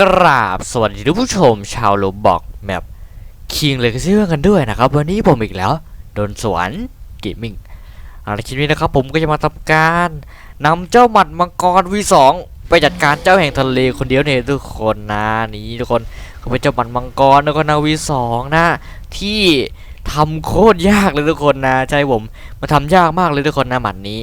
กราบสวัสดีทุกผู้ชมชาวโลบอกแมปคิงเลยก็เชื่อกันด้วยนะครับ วันนี้ผมอีกแล้ว โดนสวนเกมมิ่งเอาในคลิปนี้นะครับผมก็จะมาทำการนำเจ้าหมัดมังกร V2 ไปจัดการเจ้าแห่งทะเลคนเดียวเนี่ยทุกคนนะนี่ทุกคนเขาเป็นเจ้าหมัดมังกรแล้วก็นา V2 นะ ที่ทำโคตรยากเลยทุกคนนะใช่ผมมันทำยากมากเลยทุกคนนะหมัดนี้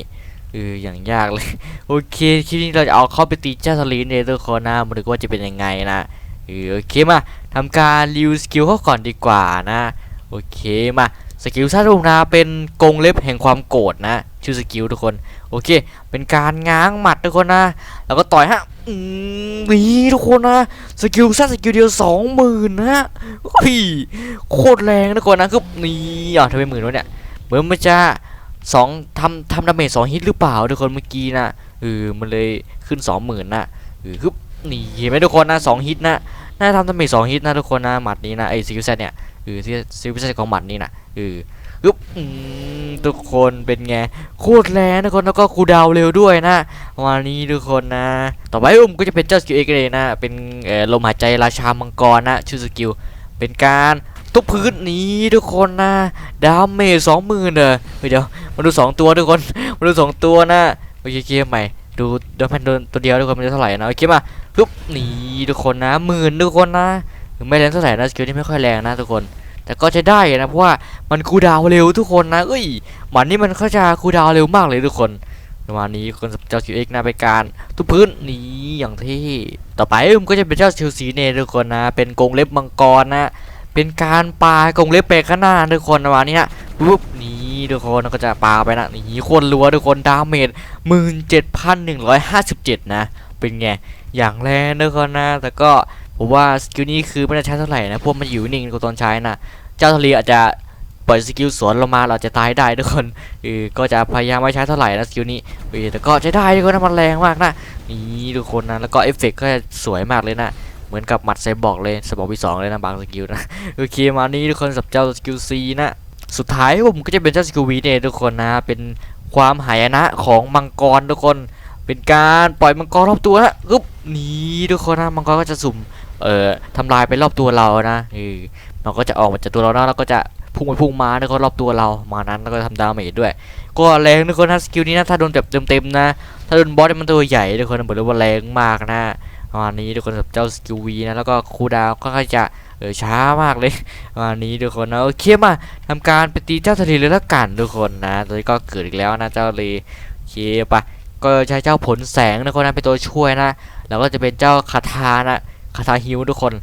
เอออย่างยากเลย โอเคคลิปนี้เราจะเอาเข้าไปตีเจ้าสลีนเนี่ยทุกคนนะมาดูว่าจะเป็นยังไงนะเออโอเคมาทำการรีวิวสกิลเขาก่อนดีกว่านะโอเคมาสกิลซาดุงนะเป็นกงเล็บแห่งความโกรธนะ ชื่อสกิลทุกคนโอเค เป็นการง้างหมัดทุกคนนะ แล้วก็ต่อยฮะอืมนี่ทุกคนนะสกิลซาสกิลเดียวสองหมื่นนะโอ้ยโคตรแรงทุกคนนะคือนี่อะทำไมหมื่นวะเนี่ยเหมือนมันจะ สองทำทำดาเมจสองฮิตหรือเปล่าทุกคนเมื่อกี้นะเออมันเลยขึ้นสองหมื่นนะเออคือนี่เห็นไหมทุกคนนะสองฮิตนะน่าทำดาเมจสองฮิตนะทุกคนนะหมัดนี้นะไอซิลเซตเนี่ยเออซิลเซตของหมัดนี้นะเออคืออืมทุกคนเป็นไงโคตรแรงทุกคนแล้วก็คูดาวเร็วด้วยนะวันนี้ทุกคนนะ ต่อไปอุ้มก็จะเป็นเจ้าสกิลเอกเลยนะ เป็นเออลมหายใจราชามังกรนะชื่อสกิลเป็นการ ทุบพื้นหนี้ทุกคนนะดาเมจสองหมื่นเด้อเดี๋ยวมาดูสองตัวทุกคนมาดูสองตัวนะโอเคเกมใหม่ดูดี๋ยวพันโดนตัวเดียวทุกคนมันจะเท่าไหร่นะโอเคมาปุ๊บนี่ทุกคนนะหมื่นทุกคนนะไม่แรงเท่าไหร่นะสกิลที่ไม่ค่อยแรงนะทุกคน แต่ก็ใช้ได้นะเพราะว่ามันคูดาวเร็วทุกคนนะเอ้ยหมันนี่มันเขาจะคูดาวเร็วมากเลยทุกคนประมาณนี้คนเจ้าคิวเอ็กนะไปการทุบพื้นนี่อย่างที่ต่อไปมันก็จะเป็นเจ้าชิวสีเนทุกคนนะเป็นกรงเล็บมังกรนะ เป็นการปากรงเล็บไปข้างหน้าทุกคนประมาณนี้นะปุ๊บนี่ทุกคนก็จะปาไปนะนี่คนรัวทุกคนดาเมจหมื่นเจ็ดพันหนึ่งร้อยห้าสิบเจ็ดนะ เป็นไง อย่างแรงทุกคนนะ แต่ก็ผมว่าสกิลนี้คือไม่ได้ใช้เท่าไหร่นะ พวกมันอยู่นิ่งกว่าตอนใช้นะเจ้าทะเลอาจจะปล่อยสกิลสวนลงมาเราจะตายได้ทุกคนเออก็จะพยายามไม่ใช้เท่าไหร่นะสกิลนี้เออแต่ก็ใช้ได้ทุกคนนะมันแรงมากนะนี่ทุกคนนะแล้วก็เอฟเฟกต์ก็จะสวยมากเลยนะ มือนกับหมัดไซบอร์กเลยสมองวีสองเลยนะบางสกิลนะโอเคมานี้ทุกคนสับเจ้าสกิลซีนะสุดท้ายผมก็จะเป็นเจ้าสกิลวีเนี่ยทุกคนนะเป็นความหายนะของมังกรทุกคน เป็นการปล่อยมังกรรอบตัวนะอึ๊บนี่ทุกคนนะมังกรก็จะสุ่มเอ่อทำลายไปรอบตัวเรานะเออมันก็จะออกมาจากตัวเรานะแล้วก็จะพุ่งไปพุ่งมาแล้วก็รอบตัวเรามานั้นแล้วก็ทำดาเมจด้วย ก็แรงทุกคนนะสกิลนี้นะถ้าโดนแบบเต็มๆนะ ถ้าโดนบอสเนี่ยมันตัวใหญ่ทุกคนบอกเลยว่าแรงมากนะ ประมาณนี้ทุกคนกับเจ้าสกิลวีนะแล้วก็คูดาวก็จะเออช้ามากเลยประมาณนี้ทุกคนนะโอเคมาทำการไปตีเจ้าทะเลเลยละกันทุกคนนะตอนนี้ก็เกิดอีกแล้วนะเจ้าทะเลโอเคไปก็ใช้เจ้าผลแสงทุกคนนะเป็นตัวช่วยนะ แล้วก็จะเป็นเจ้าคาทานะคาทาฮิวทุกคน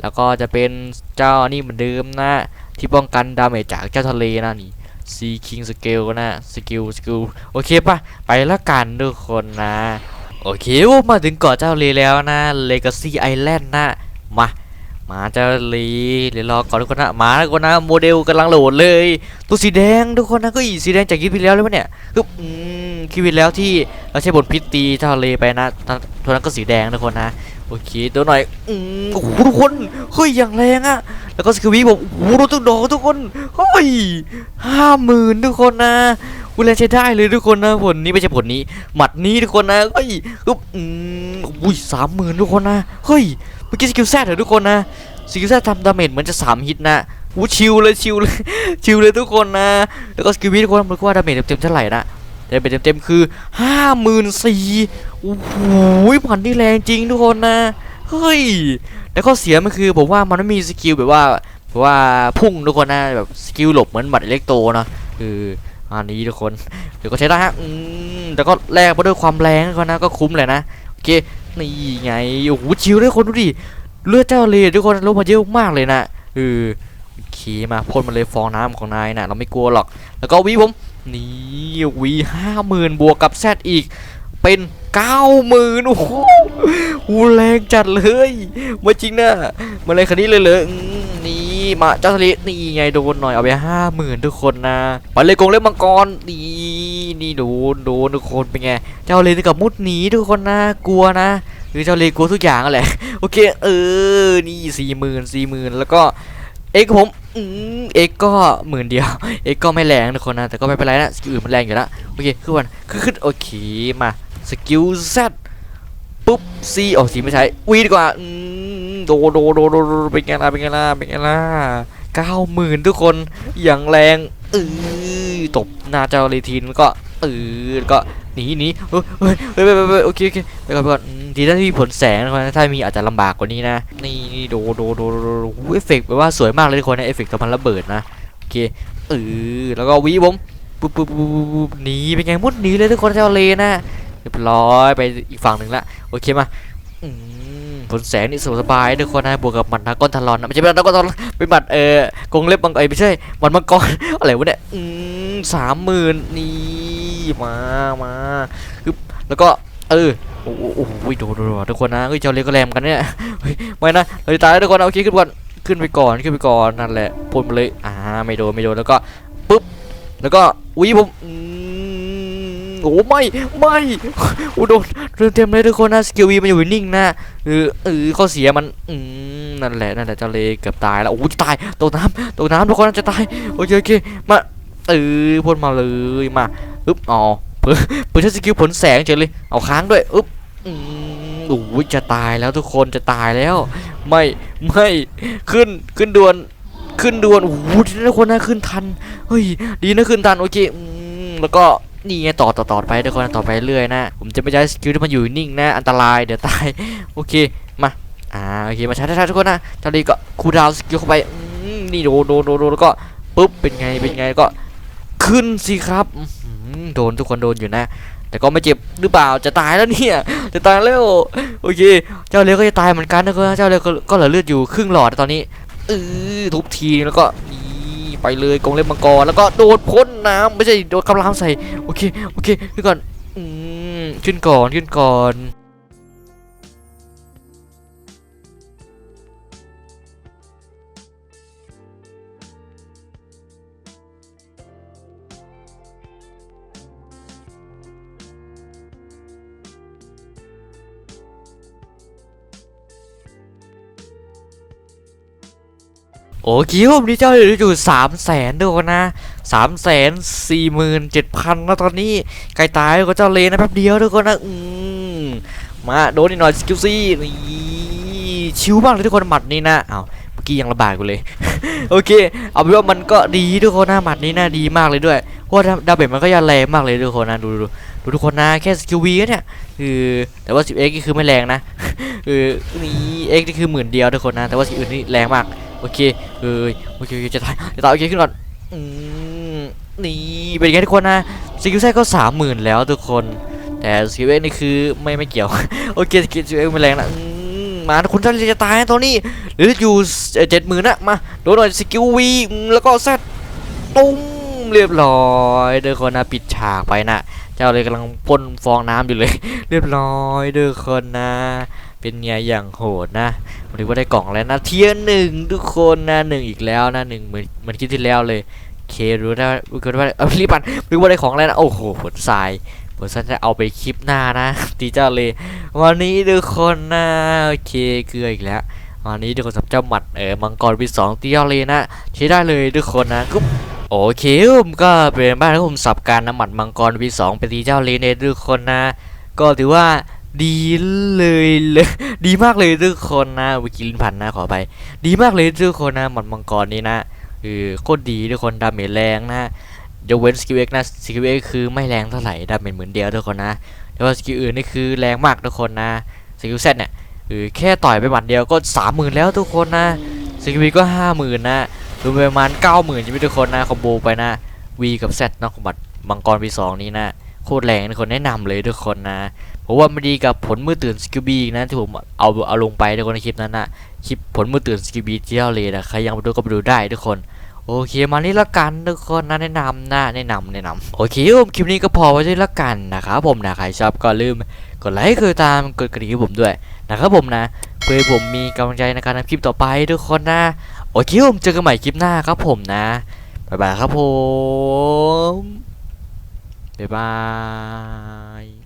แล้วก็จะเป็นเจ้านี่เหมือนเดิมนะที่ป้องกันดาเมจจากเจ้าทะเลนะนี่ซีคิงสเกลนะสกิลสกิลโอเคปะไปละกันทุกคนนะ โอเคมาถึงเกาะเจ้าลีแล้วนะ Legacy Island นะ มา มาเจ้าลีเดี๋ยวรอก่อนทุกคนนะ มาแล้วคนนะ โมเดลกำลังโหลดเลย ตัวสีแดงทุกคนนะ ก็อีสีแดงจากคลิปที่แล้วเลยวะเนี่ยคืออืมคลิปที่แล้วที่เราใช้บทพิษตีเจ้าเลไปนะตอนตัวนั้นก็สีแดงทุกคนนะ โอเคตัวหน่อยอืมโอ้โหทุกคน เฮ้ย อย่างแรงอะแล้วก็สกิลวีผมโอ้โหโดนทุกดอกทุกคน เฮ้ยห้าหมื่นทุกคนนะ กูเลยใช้ได้เลยทุกคนนะผลนี้ไม่ใช่ผลนี้ หมัดนี้ทุกคนนะเฮ้ยอึ๊บอืมอุ้ยสามหมื่นทุกคนนะเฮ้ยเมื่อกี้สกิลแซดเหรอทุกคนนะสกิลแซดทำดาเมจเหมือนจะสามฮิตนะอู้ชิวเลยชิวเลยชิวเลยทุกคนนะแล้วก็สกิลวีทุกคนมันก็ว่าดาเมจเต็มๆเท่าไหร่นะดาเมจเต็มๆคือห้าหมื่นสี่โอ้โหผ่านที่แรงจริงทุกคนนะเฮ้ยแต่ข้อเสียมันคือผมว่ามันไม่มีสกิลแบบว่าแบบว่าพุ่งทุกคนนะแบบสกิลหลบเหมือนบัตรอิเล็กโตเนาะเอ อันนี้ทุกคนเดี๋ยวก็ใช้ได้ฮะอืมแต่ก็แลกมาด้วยความแรงก็นะก็คุ้มเลยนะโอเคนี่ไงโอ้โหชิวเลยคนดูดิเลือดเจ้าเลยทุกคนลงมาเยอะมากเลยนะเออโอเคมาพ่นมาเลยฟองน้ำของนายนะเราไม่กลัวหรอก แล้วก็วีผมนี่วีห้าหมื่นบวกกับแซดอีก เป็นเก้าหมื่นโอ้โหแรงจัดเลยมาจริงนะมาเลยคันนี้เลยเลย มนี่มาเจ้าทะเลนี่ไงโดนหน่อยเอาไปห้าหมื่นทุกคนนะไปเลยกงเล็บมังกรนี่นี่โดนโดนทุกคนเป็นไงเจ้าเลนกับมุดหนีทุกคนนะกลัวนะคือเจ้าเลกลัวทุกอย่างแหละโอเคเออนี่สี่หมื่นสี่หมื่นแล้วก็เอ็กผมเอ็กก็หมื่นเดียว เอ็กก็ไม่แรงทุกคนนะ แต่ก็ไม่เป็นไรนะสกิลอื่นมันแรงอยู่แล้วโอเคขึ้นวันขึ้นโอเคมาสกิล Z ปุ๊บ C โอ้ C ไม่ใช้วีดีกว่าอืม โดโดโดโดเป็นไงล่ะเป็นไงล่ะเป็นไงล่ะเก้าหมื่นทุกคนอย่างแรงเออตบหน้าเจ้าเลทินก็เออก็หนีหนีเฮ้ยเฮ้ยเฮ้ยโอเคโอเคไปก่อนไปก่อนอืมดีนะที่มีผลแสงนะถ้ามีอาจจะลำบากกว่านี้นะ นี่นี่โดโดโดโดเอฟเฟกต์แบบว่าสวยมากเลยทุกคนนะเอฟเฟกต์ตอนมันระเบิดนะโอเคเออแล้วก็วีผมปุ๊บปุ๊บปุ๊บปุ๊บปุ๊บหนีเป็นไงมุดหนีเลยทุกคนเจ้าเลนะเรียบร้อยไปอีกฝั่งหนึ่งละโอเคมาอืม ผลแสงนี่สสบายทุกคนนะบวกกับมัดนักก้อนทารอนนะไม่ใช่มัดนักก้อนทารอนเป็นหมัดเอ่อกรงเล็บมังเอ้ไม่ใช่มัดมังกรอะไรวะเนี่ยอืมสามหมื่นนี่มามาคือแล้วก็เออโอ้โหดนโดนโดนทุกคนนะเฮ้ยเจ้าเล็กก็แรมกันเนี่ยไม่นะเราจะตายทุกคนนะโอเคขึ้นก่อนขึ้นไปก่อนขึ้นไปก่อนนั่นแหละพ่นไปเลยอ่าไม่โดนไม่โดนแล้วก็ปุ๊บแล้วก็อุ้ยผม โอ้ไม่ไม่โอ้โดนเริ่มเต็มเลยทุกคนนะสกิลวีมันอยู่นิ่งนะเออเออข้อเสียมันอืมนั่นแหละนั่นแหละเจ้าเลเกือบตายแล้วโอ้จะตายตกน้ำตกน้ำทุกคนจะตายโอเคโอเคมาเออพ่นมาเลยมาอึ๊บอ๋อเปิดเปิดใช้สกิลผลแสงเฉยเลยเอาค้างด้วยอึ๊บอืมโอ้จะตายแล้วทุกคนจะตายแล้ว ไม่ไม่ขึ้นขึ้นด่วนขึ้นด่วนโอ้โหดีนะทุกคนนะขึ้นทันเฮ้ยดีนะขึ้นทันโอเคแล้วก็ นี่ไงต่อต่อต่อไปทุกคนต่อไปเรื่อยนะผมจะไม่ใช้สกิลที่มันอยู่นิ่งนะอันตรายเดี๋ยวตายโอเคมาอ่าโอเคมาใช้ได้ทุกคนนะเจารีก็คูดาวสกิลเข้าไปนี่โดนโดนโดนแล้วก็ปุ๊บเป็นไงเป็นไงก็ขึ้นสิครับโดนทุกคนโดนอยู่นะ แต่ก็ไม่เจ็บหรือเปล่าจะตายแล้วเนี่ยจะตายแล้วโอเค เจ้าเลี้ยก็จะตายเหมือนกันนะก็เจ้าเลี้ยก็ก็เหลือเลือดอยู่ครึ่งหลอดตอนนี้เออทุบทีแล้วก็นี ไปเลยกองเล็บมังกรแล้วก็โดดพ้นน้ำไม่ใช่โดดกำลังใส่โอเคโอเคขึ้นก่อนอืมขึ้นก่อนขึ้นก่อน โอเคผมนี่เจ้าเหลืออยู่สามแสนด้วยนะสามแสนสี่หมื่นเจ็ดพันแล้วตอนนี้ใกล้ตายก็เจ้าเลนนะแป๊บเดียวทุกคนนะอืมมาโดนนิดหน่อยสกิลซี่นี่ชิวมากเลยทุกคนหมัดนี้นะอ้าวเมื่อกี้ยังระบาดกูเลย โอเค เอาเป็นว่ามันก็ดีทุกคนนะหมัดนี้นะดีมากเลยด้วยเพราะว่าดาเมจมันก็ยังแรงมากเลยทุกคนนะดูดูดูทุกคนนะแค่สกิลวีเนี่ยคือแต่ว่า 10x ก็คือไม่แรงนะเออนี่ x นี่คือหมื่นเดียวทุกคนนะแต่ว่าสิอื่นนี่แรงมาก โอเคเอ้ยโอเคโอจะตายจะตายโอเคขึ้นก่อนอืมนี่เป็นไงทุกคนนะสกิลแซก็สามหมื่นแล้วทุกคน แต่สกิลเอ็กนี่คือไม่ไม่เกี่ยวโอเคสกิลเอ็กมันแรงนะอืมมาทุกคนจะตายตัวนี้หลืออยู่เจ็ดหมื่นนะมาโดนหน่อยสกิลวีแล้วก็แซดตุ้มเรียบร้อยเด้อคนนะปิดฉากไปนะเจ้าเลยกำลังพ่นฟองน้ำอยู่เลย เรียบร้อยเด้อคนนะ เป็นไงอย่างโหดนะผมถือว่าได้กล่องแล้วนะเทียร์หนึ่งทุกคนนะหนึ่งอีกแล้วนะหนึ่งเหมือนเหมือนคิดที่แล้วเลยเครู้ได้รู้กันว่าเอารีบปันรู้ว่าได้ของแล้วนะโอ้โหผลทรายผลทรายจะเอาไปคลิปหน้านะตีเจ้าเลย วันนี้ทุกคนนะโอเคเกลืออีกแล้ววันนี้ทุกคนสับเจ้าหมัดเออมังกรวีสองตีเจ้าเลยนะใช้ได้เลยทุกคนนะกุ๊บโอเคผมก็เป็นบ้านที่ผมสับการน้ำหมัดมังกรวีสองไปตีเจ้าเลยในทุกคนนะ ก็ถือว่า ดีเลยเลยดีมากเลยทุกคนนะวิกิลินพันนะขอไป ดีมากเลยทุกคนนะหมัดมังกรนี้นะเออโคตรดีทุกคนดาเมจแรงนะยกเว้นสกิลเอ็กนะสกิลเอ็กคือไม่แรงเท่าไหร่ดาเมจเหมือนเดียวทุกคนนะแต่ว่าสกิลอื่นนี่คือแรงมากทุกคนนะสกิลเซตเนี่ยเออแค่ต่อยไปหมัดเดียวก็สามหมื่นแล้วทุกคนนะสกิลวีก็ห้าหมื่นนะรวมไปประมาณเก้าหมื่นใช่ไหมทุกคนนะคอมโบไปนะวีกับเซตนองบัตรมังกรวีสองนี้นะโคตรแรงทุกคนแนะนำเลยทุกคนนะ เพราะว่ามันดีกับผลมือตื่นสกิลบีนะที่ผมเอาเอาลงไปทุกคนในคลิปนั้นนะคลิปผลมือตื่นสกิลบีที่เราเลยนะใครยังไม่ดูก็ไปดูได้ทุกคนโอเคมานี่ละกันทุกคนนะแนะนำนะแนะนำแนะนำโอเคผมคลิปนี้ก็พอไว้ด้วยละกันนะครับผมนะใครชอบก็ลืมกดไลค์กดติดตามกดกระดิ่งผมด้วยนะครับผมนะเพื่อผมมีกำลังใจในการทำคลิปต่อไปทุกคนนะโอเคผมเจอกันใหม่คลิปหน้าครับผมนะบ๊ายบายครับผมบ๊ายบาย